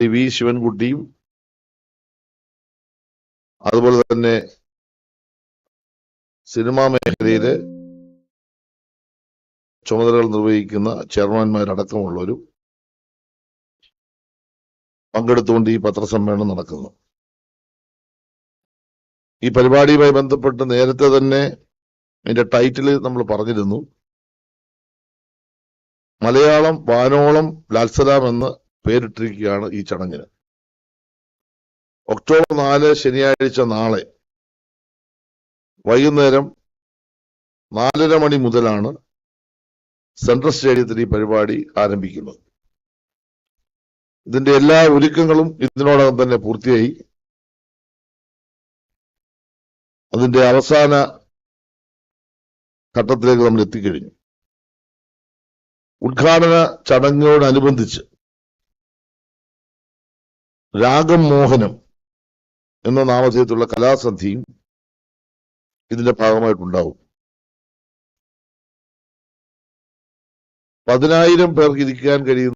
V ശിവൻകുട്ടിയും അതുപോലെ തന്നെ cinema മേഖലയിലെ ചുമതലകൾ നിർവഹിക്കുന്ന ചെയർമാൻമാരടക്കമുള്ളവരും പങ്കെടുത്തുകൊണ്ട് ഈ പത്രസമ്മേളനം നടക്കുന്നു. ഈ പരിപാടിയുമായി ബന്ധപ്പെട്ട് നേരത്തെ തന്നെ അതിന്റെ ടൈറ്റിൽ നമ്മൾ പറഞ്ഞിരുന്നു. മലയാളം വാനോളം ലാൽസലാം എന്ന് പേരിട്ടിരിക്കുകയാണ് ഈ ചടങ്ങിന്. ഒക്ടോബർ നാല് ശനിയാഴ്ച നാളെ വൈകുന്നേരം നാലര മണി മുതലാണ് സെൻട്രൽ സ്റ്റേഡിയത്തിൽ ഈ പരിപാടി ആരംഭിക്കുന്നത്. ഇതിന്റെ എല്ലാ ഒരുക്കങ്ങളും ഇതിനോടകം തന്നെ പൂർത്തിയായി. അതിന്റെ അവസാന ഘട്ടത്തിലേക്ക് നമ്മൾ എത്തിക്കഴിഞ്ഞു. ഉദ്ഘാടന ചടങ്ങിനോടനുബന്ധിച്ച് രാഗം മോഹനം എന്ന നാമധേയത്തിലുള്ള കലാസന്ധിയും ഇതിന്റെ ഭാഗമായിട്ടുണ്ടാവും. പതിനായിരം പേർക്ക് ഇരിക്കാൻ കഴിയുന്ന